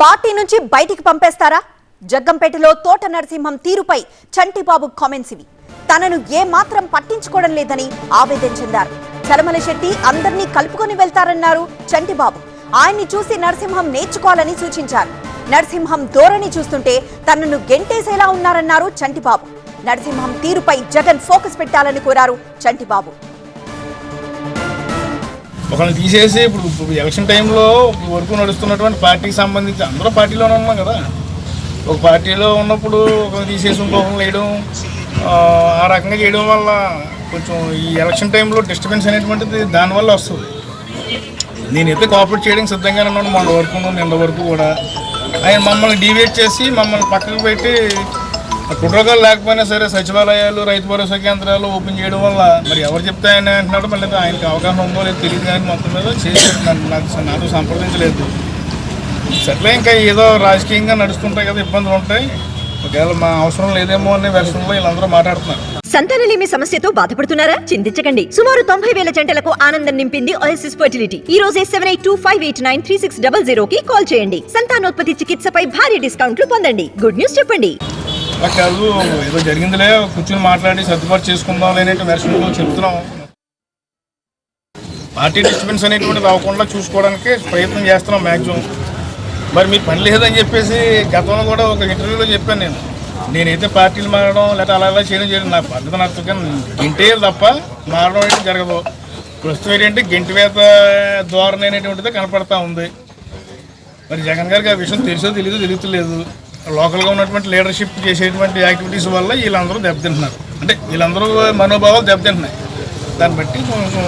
Party నుంచి బయటికి పంపేస్తారా? జగ్గంపేటలో తోట నరసింహం తీరుపై చంటిబాబు కామెంట్స్ ఇవి. తనను ఏమాత్రం పట్టించుకోవడం లేదని ఆవేదన చెందారు. చలమల శెట్టి అందరినీ కలుపుకొని వెళ్తారన్నారు చంటిబాబు. ఆయన్ని చూసి నరసింహం నేర్చుకోవాలని సూచించారు. నరసింహం ధోరణి చూస్తుంటే తనను గెంటేసేలా ఉన్నారన్నారు చంటిబాబు. నరసింహం తీరుపై జగన్ ఫోకస్ పెట్టాలని కోరారు చంటిబాబు. ఒకరిని తీసేసి ఇప్పుడు ఇప్పుడు ఎలక్షన్ టైంలో వరకు నడుస్తున్నటువంటి పార్టీకి సంబంధించి అందరూ పార్టీలోనే ఉన్నాం కదా. ఒక పార్టీలో ఉన్నప్పుడు ఒకరిని తీసేసి ఇంకొకరిని వేయడం ఆ, ఆ రకంగా చేయడం వల్ల కొంచెం ఈ ఎలక్షన్ టైంలో డిస్టర్బెన్స్ అనేటువంటిది దానివల్ల వస్తుంది. నేనైతే కోఆపరేట్ చేయడానికి సిద్ధంగానే ఉన్నాను. మొన్న వరకు నిన్న వరకు కూడా. ఆయన మమ్మల్ని డివేట్ చేసి మమ్మల్ని పక్కకు పెట్టి కుట్రకాలు లేకపోయినా సరే సచివాలయాలు రైతు భరోసా కేంద్రాలు ఓపెన్ చేయడం వల్ల మరి ఎవరు చెప్తే ఆయన అంటున్నాడు మళ్ళీ ఆయనకి అవగాహన ఉందో లేదో తెలియదు కానీ మొత్తం మీద చేసి నాకు నాతో సంప్రదించలేదు. సర్లే ఇంకా ఏదో రాజకీయంగా నడుస్తుంటాయి కదా ఇబ్బందులు ఉంటాయి. ఒకవేళ మా అవసరం లేదేమో అనే వెర్షన్లో వీళ్ళందరూ మాట్లాడుతున్నారు. సంతానలేమి సమస్యతో బాధపడుతున్నారా? చింతించకండి. సుమారు తొంభై వేల జంటలకు ఆనందం నింపింది ఓఎస్ఎస్ ఫర్టిలిటీ ఈ రోజే seven eight two five eight nine three six double zero కి కాల్ చేయండి. సంతానోత్పత్తి చికిత్సపై భారీ డిస్కౌంట్లు పొందండి. గుడ్ న్యూస్ చెప్పండి. అలా కాదు ఏదో జరిగిందిలే కూర్చొని మాట్లాడి సర్దుబాటు చేసుకుందాం అనేటువంటి వెర్షన్లో చెప్తున్నాం. పార్టీ డిస్టర్బెన్స్ అనేటువంటిది అవ్వకుండా చూసుకోవడానికి ప్రయత్నం చేస్తున్నాం మ్యాక్సిమం మరి మీ పని లేదని చెప్పేసి గతంలో కూడా ఒక ఇంటర్వ్యూలో చెప్పాను నేను. నేనైతే పార్టీలు మారడం లేకపోతే అలా అలా చేయడం చేయడం నా పద్ధతి నచ్చదు గింటే తప్ప మారడం అనేది జరగదు. ప్రస్తుతం ఏంటంటే గింటివేత ధోరణి అనేటువంటిది కనపడతా ఉంది. మరి జగన్ గారికి ఆ విషయం తెలుసో తెలియదో తెలుగుతలేదు లోకల్గా ఉన్నటువంటి లీడర్షిప్ చేసేటువంటి యాక్టివిటీస్ వల్ల వీళ్ళందరూ దెబ్బతింటున్నారు. అంటే వీళ్ళందరూ మనోభావాలు దెబ్బతింటున్నాయి. దాన్ని బట్టి కొంచెం